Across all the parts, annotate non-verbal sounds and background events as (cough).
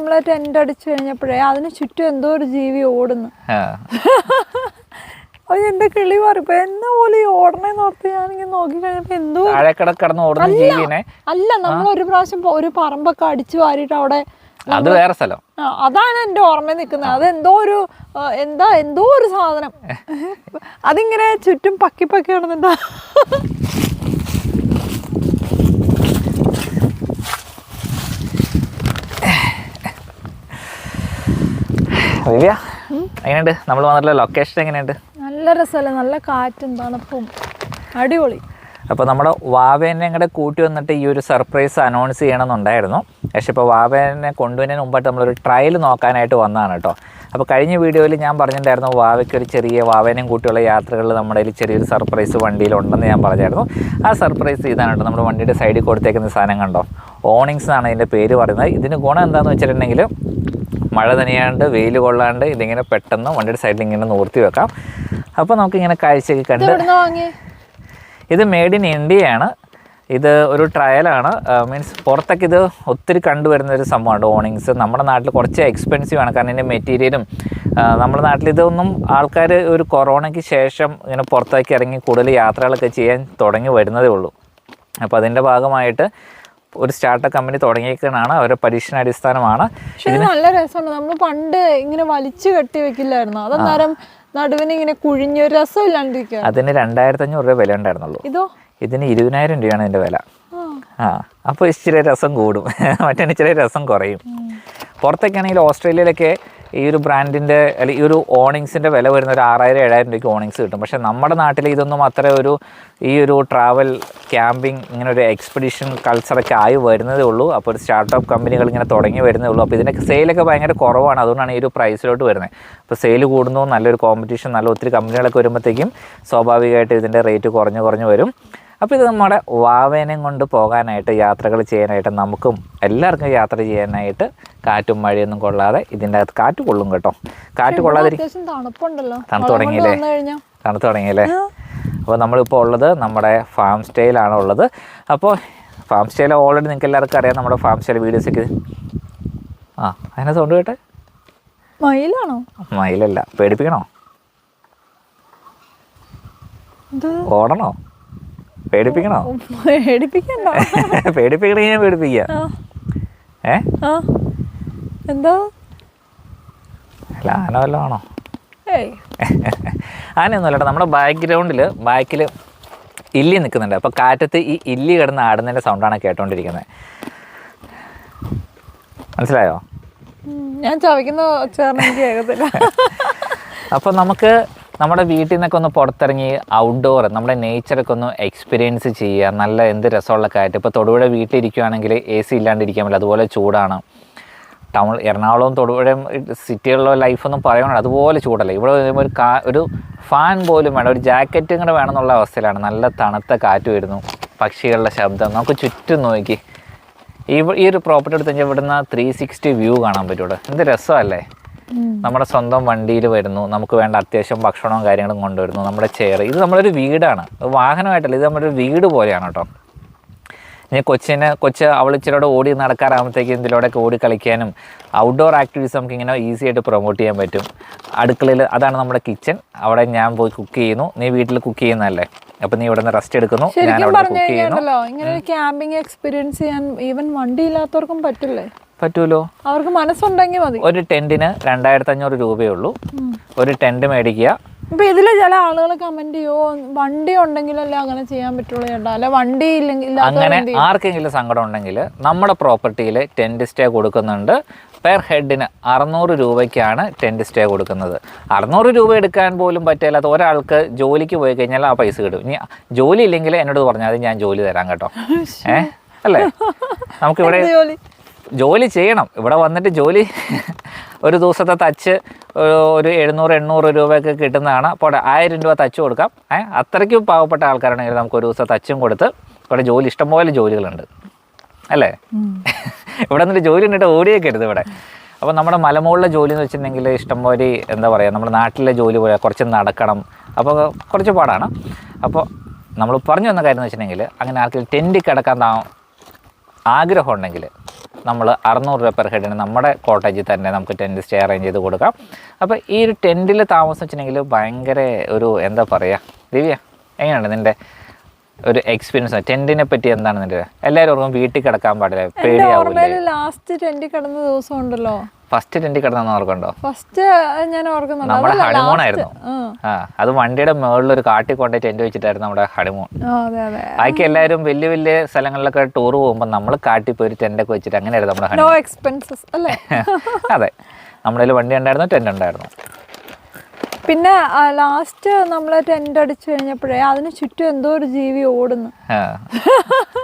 നമ്മൾ ടെന്റ് അടിച്ചു കഴിഞ്ഞപ്പോഴേ അതിന് ചുറ്റും എന്തോ ഒരു ജീവി ഓടുന്നു. അത് എന്റെ കിളി പറയപ്പോ എന്ന പോലെ ഈ ഓടണേന്ന് ഓർത്ത് ഞാനിങ്ങനെ നോക്കി കഴിഞ്ഞപ്പോ എന്തോ കിടന്ന് ഓടുന്ന ജീവിനെ. അല്ല നമ്മൾ ഒരു പ്രാവശ്യം ഒരു പറമ്പൊക്കെ അടിച്ചു വാരിട്ട് അവിടെ അത് വേറെ സ്ഥലം. അതാണ് എന്റെ ഓർമ്മയിൽ നിൽക്കുന്നത്. അത് എന്തോ ഒരു എന്താ എന്തോ ഒരു സാധനം. (laughs) അതിങ്ങനെ ചുറ്റും പക്കി പക്കി കിടന്നിട്ടാ (laughs) ദിവ്യ എങ്ങനെയുണ്ട്? നമ്മൾ വന്നിട്ടുള്ള ലൊക്കേഷൻ എങ്ങനെയുണ്ട്? നല്ല രസമല്ലേ? നല്ല കാറ്റും തണുപ്പും. അടിപൊളി. അപ്പോൾ നമ്മുടെ വാവേനെ കൂടെ കൂട്ടി വന്നിട്ട് ഈ ഒരു സർപ്രൈസ് അനൗൺസ് ചെയ്യണമെന്നുണ്ടായിരുന്നു. പക്ഷേ ഇപ്പോൾ വാവേനെ കൊണ്ടുവരുന്നതിന് മുമ്പായിട്ട് നമ്മളൊരു ട്രയൽ നോക്കാനായിട്ട് വന്നതാണ് കേട്ടോ. അപ്പോൾ കഴിഞ്ഞ വീഡിയോയിൽ ഞാൻ പറഞ്ഞിട്ടുണ്ടായിരുന്നു വാവയ്ക്ക് ഒരു ചെറിയ വാവേനെയും കൂട്ടിയുള്ള യാത്രകളിൽ നമ്മുടെ കയ്യിൽ ചെറിയൊരു സർപ്രൈസ് വണ്ടിയിലുണ്ടെന്ന് ഞാൻ പറഞ്ഞായിരുന്നു. ആ സർപ്രൈസ് ഇതാണ് കേട്ടോ നമ്മുടെ വണ്ടിയുടെ സൈഡിൽ കൊടുത്തേക്കുന്ന സാധനം കണ്ടോ? ഓണിങ്സ് എന്നാണ് ഇതിന്റെ പേര് പറയുന്നത്. ഇതിന് ഗുണം എന്താണെന്ന് വെച്ചിട്ടുണ്ടെങ്കിൽ മഴ നനയാണ്ട് വെയിൽ കൊള്ളാണ്ട് ഇതിങ്ങനെ പെട്ടെന്ന് വണ്ടിയുടെ സൈഡിൽ ഇങ്ങനെ നിർത്തി വെക്കാം. അപ്പോൾ നമുക്കിങ്ങനെ കാഴ്ചയൊക്കെ കണ്ട് ഇത് മെയ്ഡ് ഇൻ ഇന്ത്യയാണ് ഇത് ഒരു ട്രയലാണ് മീൻസ് പുറത്തൊക്കെ ഇത് ഒത്തിരി കണ്ടുവരുന്ന ഒരു സംഭവമാണ് ഓണിങ്സ് നമ്മുടെ നാട്ടിൽ കുറച്ച് എക്സ്പെൻസീവ് ആണ്. കാരണം ഇതിന്റെ മെറ്റീരിയലും നമ്മുടെ നാട്ടിൽ ഇതൊന്നും ആൾക്കാർ ഒരു കൊറോണയ്ക്ക് ശേഷം ഇങ്ങനെ പുറത്തേക്ക് ഇറങ്ങി കൂടുതൽ യാത്രകളൊക്കെ ചെയ്യാൻ തുടങ്ങി വരുന്നതേ ഉള്ളൂ. അപ്പോൾ അതിന്റെ ഭാഗമായിട്ട് ഒരു സ്റ്റാർട്ടപ്പ് കമ്പനി തുടങ്ങിയേക്കാണ് അവരുടെ പരീക്ഷണാടിസ്ഥാനമാണ്. നല്ല രസമാണ് നമ്മൾ പണ്ട് ഇങ്ങനെ വലിച്ചു കെട്ടി വെക്കില്ലായിരുന്നു? അതന്നേരം നടുവിന് ഇങ്ങനെ രസം രസമില്ലാണ്ടിരിക്കുക അതിന് രണ്ടായിരത്തി അഞ്ഞൂറ് രൂപ വില ഉണ്ടായിരുന്നുള്ളൂ ഇതോ? ഇതിന് ഇരുപതിനായിരം രൂപയാണ് ഇതിന്റെ വില. ആ. ആ. അപ്പോൾ ഇച്ചിരി രസം കൂടും. (laughs) മറ്റേ ഇച്ചിരി രസം കുറയും. പുറത്തൊക്കെ ആണെങ്കിൽ ഓസ്ട്രേലിയയിലൊക്കെ ഈ ഒരു ബ്രാൻഡിന്റെ അല്ലെങ്കിൽ ഈ ഒരു ഓണിങ്സിന്റെ വില വരുന്ന ഒരു ആറായിരം ഏഴായിരം രൂപയ്ക്ക് ഓണിങ്സ് കിട്ടും. പക്ഷേ നമ്മുടെ നാട്ടിൽ ഇതൊന്നും അത്ര ഒരു ഈ ഒരു ട്രാവൽ ക്യാമ്പിംഗ് ഇങ്ങനെ ഒരു എക്സ്പെഡിഷൻ കൾച്ചറൊക്കെ ആയി വരുന്നതേ ഉള്ളൂ. അപ്പോൾ ഒരു സ്റ്റാർട്ടപ്പ് കമ്പനികൾ ഇങ്ങനെ തുടങ്ങി വരുന്നേ ഉള്ളൂ. അപ്പോൾ ഇതിനൊക്കെ സെയിലൊക്കെ ഭയങ്കര കുറവാണ്. അതുകൊണ്ടാണ് ഈ ഒരു പ്രൈസിലോട്ട് വരുന്നത്. അപ്പോൾ സെയിൽ കൂടുന്നു നല്ലൊരു കോമ്പറ്റീഷൻ നല്ല ഒത്തിരി കമ്പനികളൊക്കെ വരുമ്പോഴത്തേക്കും സ്വാഭാവികമായിട്ട് ഇതിന്റെ റേറ്റ് കുറഞ്ഞ് കുറഞ്ഞ് വരും. അപ്പോൾ ഇത് നമ്മുടെ വാവേനെ കൊണ്ട് പോകാനായിട്ട് യാത്രകൾ ചെയ്യാനായിട്ട് നമുക്കും എല്ലാവർക്കും യാത്ര ചെയ്യാനായിട്ട് കാറ്റും മഴയൊന്നും കൊള്ളാതെ ഇതിന്റെ അകത്ത് കാറ്റ് കൊള്ളും കേട്ടോ. കാറ്റ് കൊള്ളാതിരിക്കും തണുത്ത് തുടങ്ങിയില്ലേ? തണുത്ത് തുടങ്ങിയല്ലേ? അപ്പോൾ നമ്മളിപ്പോൾ ഉള്ളത് നമ്മുടെ ഫാം സ്റ്റേയിലാണ് ഉള്ളത്. അപ്പോൾ ഫാം സ്റ്റൈൽ ഓൾറെഡി നിങ്ങൾക്ക് എല്ലാവർക്കും അറിയാം നമ്മുടെ ഫാം സ്റ്റൈൽ വീഡിയോസൊക്കെ. ആ അതിനെ സൗണ്ട് കേട്ടെ? മയിലാണോ? മയിലല്ല പേടിപ്പിക്കണോ? ഓടണോ? പേടിപ്പിക്കണോ? പേടിപ്പിക്കണ്ട? (laughs) പേടിപ്പിക്കണേ ഞാൻ പേടിപ്പിക്കുക ഏ? എന്തോ? അല്ല ആന വല്ലതും ആണോ? (laughs) ആനയൊന്നുമല്ല നമ്മുടെ ബാക്ക്ഗ്രൗണ്ടിൽ ബാക്കിൽ ഇല്ലി നിൽക്കുന്നുണ്ട്. അപ്പോൾ കാറ്റത്ത് ഈ ഇല്ലി കിടന്ന് ആടുന്നതിന്റെ സൗണ്ടാണ് കേട്ടോണ്ടിരിക്കുന്നത് മനസ്സിലായോ? ഞാൻ ചവയ്ക്കുന്ന ചേർന്ന് എനിക്ക് കേൾക്കത്തില്ല (laughs) അപ്പോൾ നമുക്ക് നമ്മുടെ വീട്ടിൽ നിന്നൊക്കെ ഒന്ന് പുറത്തിറങ്ങി ഔട്ട്ഡോർ നമ്മുടെ നേച്ചറൊക്കെ ഒന്ന് എക്സ്പീരിയൻസ് ചെയ്യുക. നല്ല എന്ത് രസമുള്ള കാറ്റ്. ഇപ്പോൾ തൊടുപുഴ വീട്ടിലിരിക്കുകയാണെങ്കിൽ എ സി ഇല്ലാണ്ടിരിക്കാൻ പറ്റില്ല. അതുപോലെ ചൂടാണ്. ടൗൺ എറണാകുളവും തൊടുപുഴയും സിറ്റികളിലെ ലൈഫൊന്നും പറയണം അതുപോലെ ചൂടല്ല. ഇവിടെ ഒരു കാ ഒരു ഫാൻ പോലും വേണം ഒരു ജാക്കറ്റും കൂടെ വേണമെന്നുള്ള അവസ്ഥയിലാണ്. നല്ല തണുത്ത കാറ്റ് വരുന്നു. പക്ഷികളുടെ ശബ്ദം. നമുക്ക് ചുറ്റും നോക്കി. ഈ ഈ ഒരു പ്രോപ്പർട്ടി എടുത്ത് കഴിഞ്ഞാൽ ഇവിടുന്ന് ത്രീ സിക്സ്റ്റി വ്യൂ കാണാൻ പറ്റും ഇവിടെ. എന്ത് രസമല്ലേ. നമ്മുടെ സ്വന്തം വണ്ടിയിൽ വരുന്നു. നമുക്ക് വേണ്ട അത്യാവശ്യം ഭക്ഷണവും കാര്യങ്ങളും കൊണ്ടുവരുന്നു. നമ്മുടെ ചെയർ ഇത് നമ്മളൊരു വീടാണ്. വാഹനമായിട്ടല്ല ഇത് നമ്മുടെ ഒരു വീട് പോലെയാണ് കേട്ടോ. ഇനി കൊച്ചിനെ കൊച്ച് അവൾ ഇച്ചിരിയോടെ ഓടി നടക്കാറാകുമ്പോഴത്തേക്കും ഇതിലൂടെയൊക്കെ ഓടി കളിക്കാനും ഔട്ട്ഡോർ ആക്ടിവിറ്റീസ് നമുക്ക് ഇങ്ങനെ ഈസി ആയിട്ട് പ്രൊമോട്ട് ചെയ്യാൻ പറ്റും. അടുക്കളയിൽ അതാണ് നമ്മുടെ കിച്ചൺ അവിടെ ഞാൻ പോയി കുക്ക് ചെയ്യുന്നു. നീ വീട്ടിൽ കുക്ക് ചെയ്യുന്നതല്ലേ? അപ്പൊ നീ ഇവിടെ നിന്ന് റെസ്റ്റ് എടുക്കുന്നു ഞാൻ അവിടെ കുക്ക് ചെയ്യുന്നു. ഇങ്ങനെ ഒരു ക്യാമ്പിംഗ് എക്സ്പീരിയൻസ് ചെയ്യാൻ ഈവൻ വണ്ടി ഇല്ലാത്തവർക്കും പറ്റില്ലേ? പറ്റൂലോ? അവർക്ക് മനസ്സുണ്ടെങ്കിൽ മതി. ഒരു ടെന്റിന് രണ്ടായിരത്തി അഞ്ഞൂറ് രൂപയേ ഉള്ളൂ ഒരു ടെന്റ് മേടിക്കുക. ഇപ്പൊ ഇതിൽ ചില ആളുകൾ കമന്റ് ചെയ്യോ വണ്ടി ഉണ്ടെങ്കിലല്ലേ അങ്ങനെ ചെയ്യാൻ പറ്റുള്ളൂ ചേട്ടാ. അല്ല വണ്ടി ഇല്ലെങ്കിൽ അങ്ങനെ ആർക്കെങ്കിലും സങ്കടം ഉണ്ടെങ്കിൽ നമ്മുടെ പ്രോപ്പർട്ടിയിൽ ടെന്റ് സ്റ്റേ കൊടുക്കുന്നുണ്ട്. പെർ ഹെഡിന് അറുന്നൂറ് രൂപയ്ക്കാണ് ടെന്റ് സ്റ്റേ കൊടുക്കുന്നത്. അറുന്നൂറ് രൂപ എടുക്കാൻ പോലും പറ്റില്ലാത്ത ഒരാൾക്ക് ജോലിക്ക് പോയി കഴിഞ്ഞാൽ ആ പൈസ കിട്ടും. ഇനി ജോലി ഇല്ലെങ്കിൽ എന്നോട് പറഞ്ഞാൽ ഞാൻ ജോലി തരാം കേട്ടോ. ഏഹ് അല്ലേ? (laughs) നമുക്കിവിടെ ജോലി ചെയ്യണം. ഇവിടെ വന്നിട്ട് ജോലി (laughs) ഒരു ദിവസത്തെ തച്ച് ഒരു- എഴുന്നൂറ് എണ്ണൂറ് രൂപയൊക്കെ കിട്ടുന്നതാണ്. അപ്പോൾ ആയിരം രൂപ തച്ച് കൊടുക്കാം. ഏഹ് അത്രയ്ക്കും പാവപ്പെട്ട ആൾക്കാരാണെങ്കിൽ നമുക്ക് ഒരു ദിവസം തച്ചും കൊടുത്ത് ഇവിടെ ജോലി ഇഷ്ടംപോലെ ജോലികളുണ്ട്. അല്ലേ? (laughs) ഇവിടെ നിന്നൊരു ജോലി ഉണ്ടിട്ട് ഓടിയേക്കരുത് ഇവിടെ. അപ്പോൾ നമ്മുടെ മലമുകളിലെ ജോലി എന്ന് വെച്ചിട്ടുണ്ടെങ്കിൽ ഇഷ്ടംപോലെ എന്താ പറയുക നമ്മുടെ നാട്ടിലെ ജോലി പോലെ കുറച്ച് നടക്കണം. അപ്പോൾ കുറച്ച് പാടാണ്. അപ്പോൾ നമ്മൾ പറഞ്ഞു വന്ന കാര്യം എന്ന് വെച്ചിട്ടുണ്ടെങ്കിൽ അങ്ങനെ ആർക്കെങ്കിലും ടെന്റിൽ കിടക്കാൻ ആഗ്രഹം ഉണ്ടെങ്കിൽ നമ്മൾ അറുന്നൂറ് രൂപ പെർ ഹെഡിന് നമ്മുടെ കോട്ടേജിൽ തന്നെ നമുക്ക് ടെന്റ് സ്റ്റേ അറേഞ്ച് ചെയ്ത് കൊടുക്കാം. അപ്പോൾ ഈ ഒരു ടെന്റിൽ താമസിച്ചിട്ടുണ്ടെങ്കിൽ ഭയങ്കര ഒരു എന്താ പറയുക ദിവ്യ എങ്ങനെയാണ് നിന്റെ ഒരു എക്സ്പീരിയൻസ് ടെന്റിനെ പറ്റി എന്താണ് നിന്റെ എല്ലാവരും ഓർക്കും വീട്ടിൽ കിടക്കാൻ പാടില്ല പേടിയാവും പേടിയാവില്ലേ? ലാസ്റ്റ് ടെന്റിൽ കിടന്ന ദിവസം ഉണ്ടല്ലോ. ഫസ്റ്റ് ടെന്റിൽ കിടന്നു ഓർക്കുണ്ടോ ഫസ്റ്റ് ഞാൻ ഓർക്കുന്നുണ്ട്. നമ്മുടെ ഹണിമൂൺ ആയിരുന്നു അത് വണ്ടിയുടെ മുകളിൽ ഒരു കാട്ടി കൊണ്ടേ ടെന്റ് വെച്ചിട്ടായിരുന്നു നമ്മുടെ ഹണിമൂൺ. ബാക്കി എല്ലാവരും വലിയ വലിയ സ്ഥലങ്ങളിലൊക്കെ ടൂർ പോകുമ്പോൾ നമ്മൾ കാട്ടി പോയി ഒരു ഒക്കെ വെച്ചിട്ട് അങ്ങനെയായിരുന്നു നമ്മുടെ നോ എക്സ്പെൻസസ് അല്ലേ? (laughs) അതെ. നമ്മുടെ വണ്ടി ഉണ്ടായിരുന്നു ടെന്റ് ഉണ്ടായിരുന്നു. പിന്നെ ലാസ്റ്റ് നമ്മൾ ടെന്റ് അടിച്ചു കഴിഞ്ഞപ്പോഴേ അതിന് ചുറ്റും എന്തോ ഒരു ജീവി ഓടുന്നു. (laughs)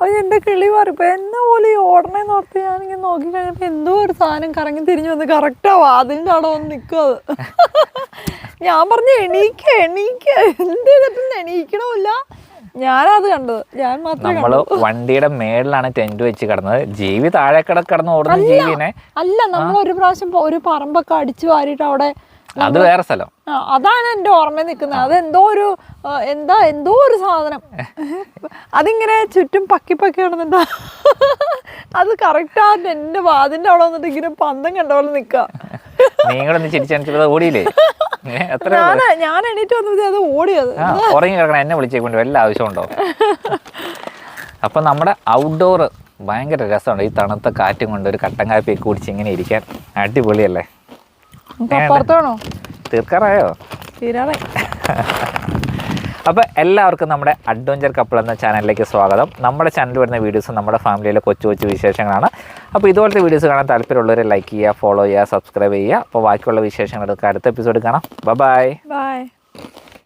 അത് എന്റെ കിളി പറയപ്പോ എന്നെ പോലെ ഈ ഓടണേ നോർത്ത് ഞാനിങ്ങനെ നോക്കി കഴിഞ്ഞപ്പോ എന്തോ ഒരു സാധനം കറങ്ങി തിരിഞ്ഞു വന്ന് കറക്റ്റാ വാതിലിന്റെ അവിടെ വന്ന് നിൽക്കും അത്. (laughs) ഞാൻ പറഞ്ഞു എണീക്ക എണീക്ക. എന്ത് ചെയ്തിട്ടും എണീക്കണമില്ല. ഞാനത് കണ്ടത്. ഞാൻ മാത്രമേ നമ്മൾ വണ്ടിയുടെ മേളിലാണ് ടെന്റ് വെച്ച് കിടന്നത്. ജീവി താഴെ കിടക്കിടന്ന് ഓടുന്ന ജീവിനെ അല്ല നമ്മൾ ഒരു പ്രാവശ്യം ഒരു പറമ്പൊക്കെ അടിച്ചു വാരിയിട്ട് അവിടെ അത് വേറെ സ്ഥലം. അതാണ് എന്റെ ഓർമ്മയിൽ നിൽക്കുന്നത്. അത് എന്തോ ഒരു എന്താ എന്തോ ഒരു സാധനം. അതിങ്ങനെ ചുറ്റും പക്കി പക്കി കിടന്നിട്ടാ അത് കറക്റ്റ് ആ എന്റെ വാതിന്റെ അവിടെ വന്നിട്ട് ഇങ്ങനെ പന്തം കണ്ട പോലെ നിൽക്കുക നീ ഒന്ന് ചിരിച്ചത് ഓടിയില്ലേ? ഞാൻ എണീറ്റ് വന്നത് അത് ഓടിയത് ഉറങ്ങി കിടക്കണം എന്നെ വിളിച്ചേക്കൊണ്ട് വല്ല ആവശ്യമുണ്ടോ അപ്പം നമ്മുടെ ഔട്ട്ഡോർ ഭയങ്കര രസമുണ്ട് ഈ തണുത്ത കാറ്റും കൊണ്ട് ഒരു കട്ടൻ കാപ്പിയൊക്കെ കുടിച്ച് ഇങ്ങനെ ഇരിക്കാൻ. അടിപൊളിയല്ലേ? അപ്പുറത്താണോ? തീർക്കാറായോ? തീരാളെ (laughs) അപ്പോൾ എല്ലാവർക്കും നമ്മുടെ അഡ്വഞ്ചർ കപ്പിൾ എന്ന ചാനലിലേക്ക് സ്വാഗതം. നമ്മുടെ ചാനലിൽ വരുന്ന വീഡിയോസ് നമ്മുടെ ഫാമിലിയിലെ കൊച്ചു കൊച്ചു വിശേഷങ്ങളാണ്. അപ്പോൾ ഇതുപോലത്തെ വീഡിയോസ് കാണാൻ താല്പര്യമുള്ളവരെ ലൈക്ക് ചെയ്യുക ഫോളോ ചെയ്യുക സബ്സ്ക്രൈബ് ചെയ്യുക. അപ്പോൾ ബാക്കിയുള്ള വിശേഷങ്ങളൊക്കെ അടുത്ത എപ്പിസോഡ് കാണാം. Bye bye